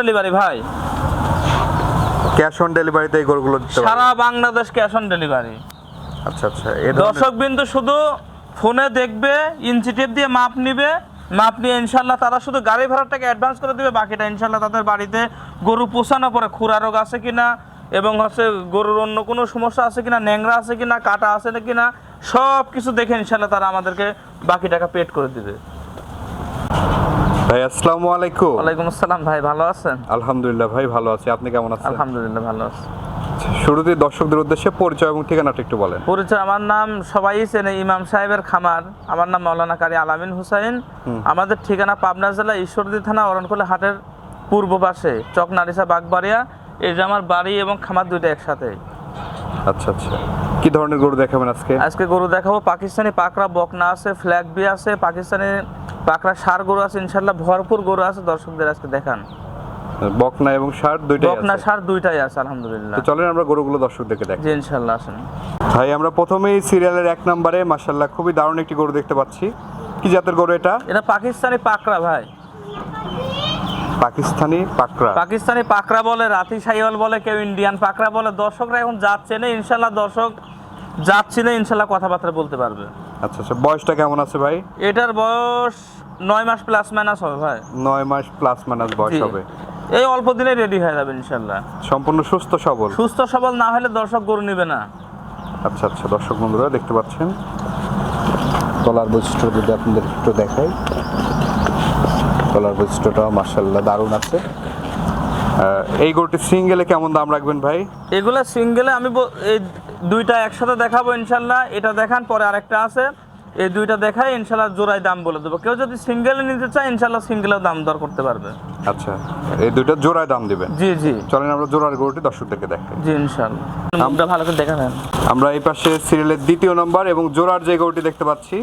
Delivery ভাই। Cash on ডেলিভারিতে এই গরুগুলো দিতে পারবেন? সারা বাংলাদেশ ক্যাশ অন ডেলিভারি। আচ্ছা আচ্ছা এ দর্শক বিন্দু শুধু ফোনে দেখবে ইঞ্চি টেপ দিয়ে মাপ নিবে মাপ নিয়ে ইনশাল্লাহ তারা শুধু গাড়ি ভাড়াটাকে অ্যাডভান্স করে দিবে বাকিটা ইনশাল্লাহ তাদের বাড়িতে গরু পোষানোর পরে খুরা রোগ আছে কিনা এবং হচ্ছে গরুর অন্য কোনো সমস্যা আছে কিনা ন্যাংরা আছে কিনা কাটা আছে না কিনা সব কিছু দেখে ইনশাল্লাহ তারা আমাদেরকে বাকি টাকা পেড করে দিবে। ভাই আসসালামু আলাইকুম। ওয়ালাইকুম আসসালাম ভাই ভালো আছেন? আলহামদুলিল্লাহ ভাই ভালো আছি। আপনি কেমন আছেন? আলহামদুলিল্লাহ ভালো আছি। শুরুতে দর্শকদের উদ্দেশ্যে পরিচয় এবং ঠিকানাটা একটু বলেন। পরিচয় আমার নাম সবাই চেনে ইমাম সাহেবের খামার। আমার নাম মাওলানা কারি আলামিন হুসাইন। আমাদের ঠিকানা পাবনা জেলা ঈশ্বরদী থানা অরণকোলে হাটের পূর্ব পাশে চক নারিসা বাগবাড়িয়া। এই যে আমার বাড়ি এবং খামার দুইটা একসাথে। আচ্ছা আচ্ছা। কি ধরনের গরু দেখাবেন আজকে? আজকে গরু দেখাবো পাকিস্তানি পাকড়া বকনা আছে ফ্ল্যাগ বি আছে পাকিস্তানি পাকড়া সার গরু আছে ইনশাল্লাহ ভরপুর গরু আছে দর্শকদের আজকে দেখান। বকনা এবং ষাট দুইটাই বকনা সার দুইটাই আছে আলহামদুলিল্লাহ। তো চলেন আমরা গরুগুলো দর্শকদেরকে দেখ জি ইনশাল্লাহ আসেন। ভাই আমরা প্রথমেই সিরিয়ালের এক নম্বরে মাশাল্লাহ খুবই দারুণ একটি গরু দেখতে পাচ্ছি। কি জাতের গরু এটা? এটা পাকিস্তানি পাকড়া ভাই। পাকিস্তানি পাকড়া। পাকিস্তানি পাকড়া বলে রাতি সাইওয়াল বলে কেউ ইন্ডিয়ান পাকড়া বলে। দর্শকরা এখন যাচ্ছে না ইনশাল্লাহ দর্শক যাচ্ছে না ইনশাল্লাহ কথাবার্তা বলতে পারবে। আচ্ছা আচ্ছা বয়সটা কেমন আছে ভাই? এটার বয়স নয় মাস প্লাস মাইনাস হবে ভাই। নয় মাস প্লাস মাইনাস বয়স হবে। এই অল্প দিনে রেডি হয়ে যাবে ইনশাল্লাহ। সম্পূর্ণ সুস্থ সবল। সুস্থ সবল না হলে দর্শক গরু নেবে না। আচ্ছা আচ্ছা দর্শক বন্ধুরা দেখতে পাচ্ছেন? তলার বৈশিষ্ট্য যদি আপনাদের একটু দেখাই। তলার বৈশিষ্ট্যটা মার্শাল্লাহ দারুণ আছে। এই গরুটি সিঙ্গেলে কেমন দাম রাখবেন ভাই? এগুলা সিঙ্গেলে আমি এই দুইটা একসাথে দেখাবো ইনশাল্লাহ। এটা দেখান পরে আরেকটা আছে। এই দুইটা দেখাই ইনশাল্লাহ জোড়ায় দাম বলে দেবো। কেউ যদি সিঙ্গেল নিতে চায় ইনশাল্লাহ সিঙ্গেলেও দাম দর করতে পারবে। আচ্ছা এই দুইটা জোড়ায় দাম দিবেন? জি জি। চলেন আমরা জোড়ার গরুটি দর্শকদেরকে দেখাই। জি ইনশাল্লাহ। নামটা ভালো করে দেখাবেন আমরা এই পাশে সিরিয়ালের দ্বিতীয় নম্বর এবং জোড়ার যে গরুটি দেখতে পাচ্ছি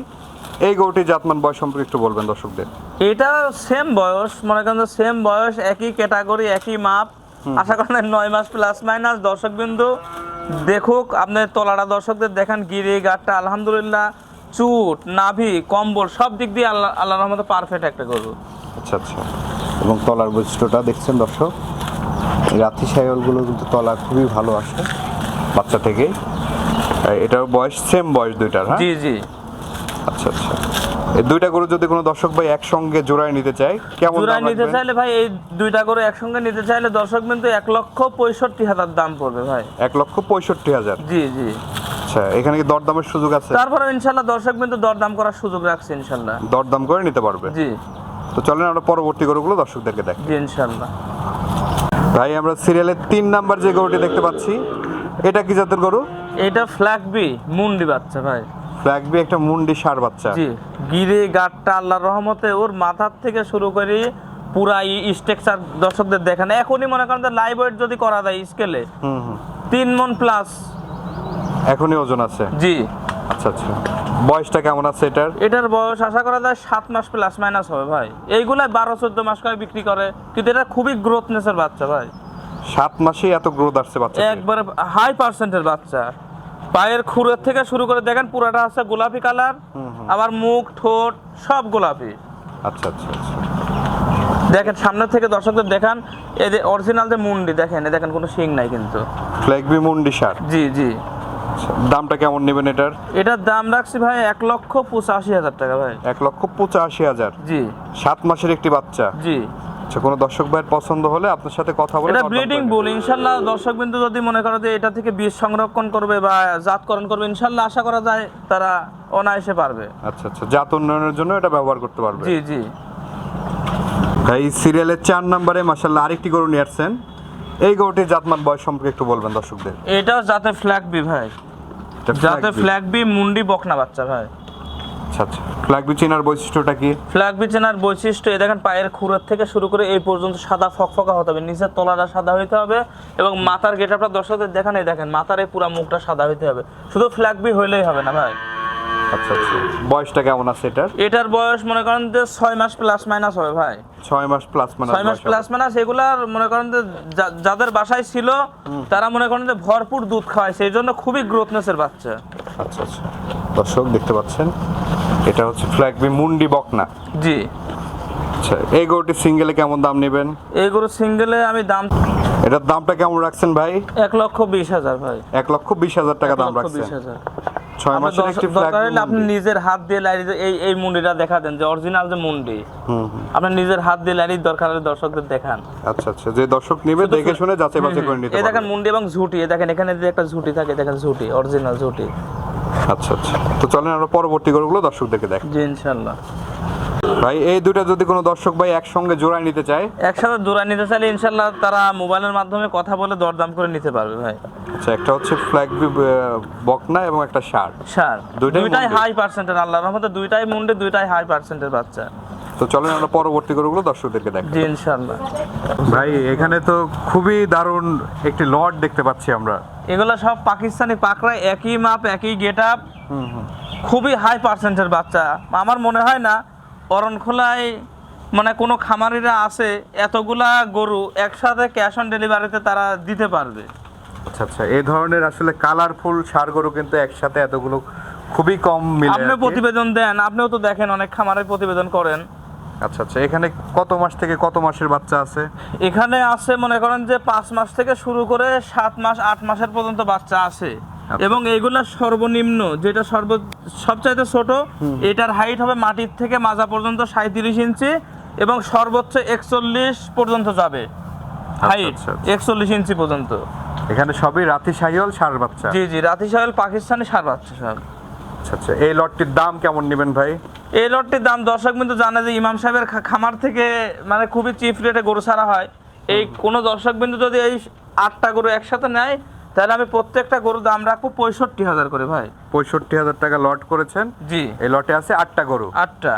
এই গরুটি জাতমান বয়স সম্পর্কে একটু বলবেন দর্শকদের। এটা সেম বয়স মনে করেন সেম বয়স একই ক্যাটাগরি একই মাপ। আশা করেন নয় মাস প্লাস মাইনাস দর্শক বিন্দু দেখুক আপনার তলাটা দর্শকদের দেখান গিরি গাটটা আলহামদুলিল্লাহ। চুট নাভি কম্বল সব দিক দিয়ে আল্লাহ আল্লাহ রহমতে পারফেক্ট একটা গরু। আচ্ছা আচ্ছা। এবং তলার বৈশিষ্ট্যটা দেখছেন দর্শক? রাতি সাইকেলগুলো কিন্তু তলা খুবই ভালো আসে বাচ্চা থেকে। এটার বয়স সেম বয়স দুইটার হ্যাঁ? জি জি। আচ্ছা আচ্ছা। এই দুইটা গরু যদি কোনো দর্শক ভাই একসঙ্গে জোড়ায় নিতে চায় কেমন জোড়ায় নিতে চাইলে ভাই এই দুইটা করে একসঙ্গে নিতে চাইলে দর্শক বিন্দু এক লক্ষ পঁয়ষট্টি হাজার দাম পড়বে ভাই। এক লক্ষ পঁয়ষট্টি হাজার। জি জি। আচ্ছা এখানে কি দরদামের সুযোগ আছে? তারপরে ইনশাল্লাহ দর্শক বিন্দু দরদাম করার সুযোগ রাখছে ইনশাল্লাহ। দরদাম করে নিতে পারবে? জি। তো চলেন আমরা পরবর্তী গরুগুলো দর্শকদেরকে দেখ। জি ইনশাল্লাহ। ভাই আমরা সিরিয়ালের তিন নাম্বার যে গরুটি দেখতে পাচ্ছি এটা কি জাতের গরু? এটা ফ্ল্যাগ বি মুন্ডি বাচ্চা ভাই। ফ্ল্যাগ বি একটা মুন্ডি সার বাচ্চা। জি গিরে গাটটা আল্লাহর রহমতে ওর মাথার থেকে শুরু করে পুরা স্ট্রাকচার দর্শকদের দেখান। এখনই মনে করেন লাইভ ওয়েট যদি করা যায় স্কেলে হুম হুম। তিন মন প্লাস এখনই ওজন আছে? জি। আচ্ছা আচ্ছা। বয়সটা কেমন আছে এটার? এটার বয়স আশা করা যায় সাত মাস প্লাস মাইনাস হবে ভাই। এইগুলা বারো চোদ্দ মাস করে বিক্রি করে কিন্তু এটা খুবই গ্রোথনেসের বাচ্চা ভাই। সাত মাসেই এত গ্রোথ আসছে বাচ্চা একবারে হাই পার্সেন্টের বাচ্চা। পায়ের খুরের থেকে শুরু করে দেখেন পুরাটা আছে গোলাপি কালার আবার মুখ ঠোঁট সব গোলাপি। আচ্ছা আচ্ছা আচ্ছা। দেখেন সামনে থেকে দর্শকদের দেখান এই যে অরিজিনাল যে মুন্ডি দেখেন দেখেন কোনো শিং নাই কিন্তু। ফ্ল্যাগ বি মুন্ডি সার? জি জি। দামটা কেমন নেবেন এটার? এটার দাম রাখছি ভাই এক লক্ষ পঁচাশি হাজার টাকা ভাই। এক লক্ষ পঁচাশি হাজার? জি। সাত মাসের একটি বাচ্চা? জি। আচ্ছা কোনো দর্শক ভাইয়ের পছন্দ হলে আপনার সাথে কথা বলে এটা ব্লিডিং বুল নেবেন। ইনশাল্লাহ দর্শক বিন্দু যদি মনে করে যে এটা থেকে বীজ সংরক্ষণ করবে বা জাতকরণ করবে ইনশাল্লাহ আশা করা যায় তারা অনায়াসে পারবে। আচ্ছা আচ্ছা জাত উন্নয়নের জন্য এটা ব্যবহার করতে পারবে। জি জি। ভাই সিরিয়ালের চার নম্বরে মাসাল্লাহ আরেকটি গরু নিয়ে আসছেন। এই গরুটির জাতমান বয়স সম্পর্কে একটু বলবেন দর্শকদের। এটাও যাতে ফ্ল্যাগ বি ভাই। যাতে ফ্ল্যাগ বি মুন্ডি বকনা বাচ্চা ভাই। আচ্ছা আচ্ছা। ফ্ল্যাগ বি চেনার বৈশিষ্ট্যটা কি? ফ্ল্যাগ বিচেনার বৈশিষ্ট্য এই দেখেন পায়ের খুরের থেকে শুরু করে এই পর্যন্ত সাদা ফকফকা হতে হবে। নিচের তলাটা সাদা হইতে হবে এবং মাথার গেটআপটা দর্শকদের দেখেন এই দেখেন মাথার এই পুরো মুখটা সাদা হইতে হবে। শুধু ফ্ল্যাগ বি হইলেই হবে না ভাই। আচ্ছা আচ্ছা। বয়সটা কেমন আছে এটার? এটার বয়স মনে করেন যে ছয় মাস প্লাস মাইনাস হবে ভাই। ছয় মাস প্লাস মানে ছয় মাস প্লাস মাইনাস এগুলার মনে করেন যে যাদের বাসায় ছিল তারা মনে করেন যে ভরপুর দুধ খাওয়ায় সেই জন্য খুবই গ্রোথনেসের বাচ্চা। আচ্ছা আচ্ছা। দর্শক দেখতে পাচ্ছেন? এটা হচ্ছে ফ্ল্যাগ বি মুন্ডি বকনা। জি। আচ্ছা এই গরুটি সিঙ্গেলে কেমন দাম নেবেন? এই গরু সিঙ্গেলে আমি দাম এটার দামটা কেমন রাখছেন ভাই? এক লক্ষ বিশ হাজার ভাই। এক লক্ষ বিশ হাজার টাকা দাম রাখছেন। ছয় মাসের একটি ফ্ল্যাগ আপনি নিজের হাত দিয়ে লাইরি এই এই মুন্ডিটা দেখা দেন যে অরিজিনাল যে মুন্ডি। আপনি নিজের হাত দিয়ে লাইরি দরকার হলে দর্শকদের দেখান। আচ্ছা আচ্ছা। যে দর্শক নেবে দেখে শুনে যাচাই বাছাই করে নিতে এই দেখেন মুন্ডি এবং ঝুটি এই দেখেন এখানে যে একটা ঝুটি থাকে দেখেন ঝুটি অরিজিনাল ঝুটি। আচ্ছা আচ্ছা। তো চলেন আমরা পরবর্তী গরুগুলো দর্শকদেরকে দেখ জি ইনশাল্লাহ ভাই এই দুটা যদি কোনো দর্শক ভাই একসঙ্গে জোড়ায় নিতে চায়? একসাথে জোড়া নিতে চাইলে ইনশাল্লাহ তারা মোবাইলের মাধ্যমে কথা বলে দরদাম করে নিতে পারবে ভাই। আচ্ছা একটা হচ্ছে ফ্ল্যাগ বকনা এবং একটা শার্ট স্যার দুইটাই দুইটাই হাই পার্সেন্টের আল্লাহর রহমতে দুইটাই মুন্ডে দুইটাই হাই পার্সেন্টের বাচ্চা। তো চলেন আমরা পরবর্তী গরুগুলো দর্শকদেরকে দেখ জি ইনশাল্লাহ ভাই এখানে তো খুবই দারুণ একটি লট দেখতে পাচ্ছি আমরা। এগুলো সব পাকিস্তানি পাকড়া একই মাপ একই গেট আপ খুবই হাই পার্সেন্টের বাচ্চা। আমার মনে হয় না অরণখোলায় মানে কোনো খামারিরা আছে এতগুলা গরু একসাথে ক্যাশ অন ডেলিভারিতে তারা দিতে পারবে। আচ্ছা আচ্ছা এই ধরনের আসলে কালারফুল সার গরু কিন্তু একসাথে এতগুলো খুবই কম মিলে আপনি প্রতিবেদন দেন আপনিও তো দেখেন অনেক খামারের প্রতিবেদন করেন। আচ্ছা আচ্ছা এখানে কত মাস থেকে কত মাসের বাচ্চা আছে? এখানে আছে মনে করেন যে পাঁচ মাস থেকে শুরু করে সাত মাস আট মাসের পর্যন্ত বাচ্চা আছে। এবং এইগুলা সর্বনিম্ন যেটা সর্ব সবচাইতে ছোট এটার হাইট হবে মাটির থেকে মাজা পর্যন্ত সাঁত্রিশ ইঞ্চি এবং সর্বোচ্চ একচল্লিশ পর্যন্ত যাবে। হাইট আচ্ছা, আচ্ছা। একচল্লিশ ইঞ্চি পর্যন্ত। এখানে সবই রাতি সাহিওল সার বাচ্চা? জি জি রাতি সাহেল পাকিস্তানি সার বাচ্চা সব। আচ্ছা আচ্ছা এই লটটির দাম কেমন নেবেন ভাই? এই লটটির দাম দর্শক কিন্তু জানে যে ইমাম সাহেবের খামার থেকে মানে খুবই চিপ রেটে গরু ছাড়া হয়। এই কোনো দর্শক বিন্দু যদি এই আটটা গরু একসাথে নেয় তাহলে আমি প্রত্যেকটা গরুর দাম রাখব পঁয়ষট্টি হাজার করে ভাই। পঁয়ষট্টি হাজার টাকা লট করেছেন। জি। এই লটে আছে আটটা গরু। আটটা।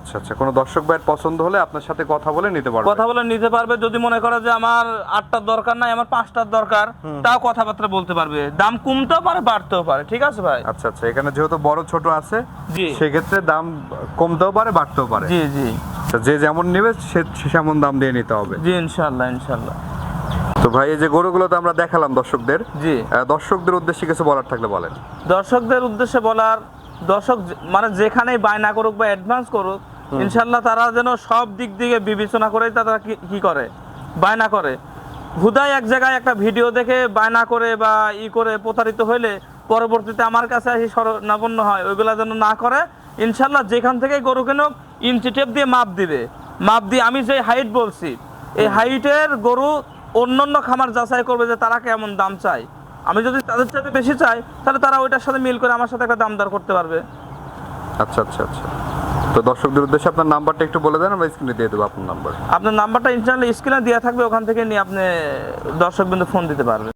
আচ্ছা আচ্ছা কোনো দর্শক ভাইয়ের পছন্দ হলে আপনার সাথে কথা বলে নিতে পারবে। কথা বলে নিতে পারবে যদি মনে করে যে আমার আটটার দরকার নাই আমার পাঁচটার দরকার তাও কথাবার্তা বলতে পারবে। দাম কমতেও পারে বাড়তেও পারে ঠিক আছে ভাই? আচ্ছা আচ্ছা এখানে যেহেতু বড় ছোট আছে জি। সেক্ষেত্রে দাম কমতেও পারে বাড়তেও পারে। জি জি। আচ্ছা, যে যেমন নেবে সে সে সেমন দাম দিয়ে নিতে হবে। জি ইনশাল্লাহ ইনশাল্লাহ। তো ভাই এই যে গরুগুলো তো আমরা দেখালাম দর্শকদের। জি। দর্শকদের উদ্দেশ্যে কিছু বলার থাকলে বলেন। দর্শকদের উদ্দেশ্যে বলার দর্শক মানে যেখানেই বায়না করুক বা অ্যাডভান্স করুক ইনশাল্লাহ তারা যেন সব দিক দিকে বিবেচনা করে তারা কি- করে বায়না করে। হুদায় এক জায়গায় একটা ভিডিও দেখে বায়না করে বা ই করে প্রতারিত হইলে পরবর্তীতে আমার কাছে আসি শরণাপন্ন হয় ওইগুলা যেন না করে ইনশাল্লাহ যেখান থেকে গরু কেনুক ইঞ্চি টেপ দিয়ে মাপ দিবে। মাপ দিয়ে আমি যে হাইট বলছি এই হাইটের গরু অন্যান্য খামার যাচাই করবে যে তারা কেমন দাম চায়। আমি যদি তাদের চাইতে বেশি চাই তাহলে তারা ওইটার সাথে মিল করে আমার সাথে একটা দাম দার করতে পারবে। আচ্ছা আচ্ছা আচ্ছা। তো দর্শকদের উদ্দেশ্যে আপনার নাম্বারটা একটু বলে দেন আমরা স্ক্রিনে দিয়ে দেবো আপনার নাম্বার। আপনার নাম্বারটা ইন্টারনালি স্ক্রিনে দেওয়া থাকবে ওখান থেকে নিয়ে আপনি দর্শকবৃন্দ ফোন দিতে পারবে।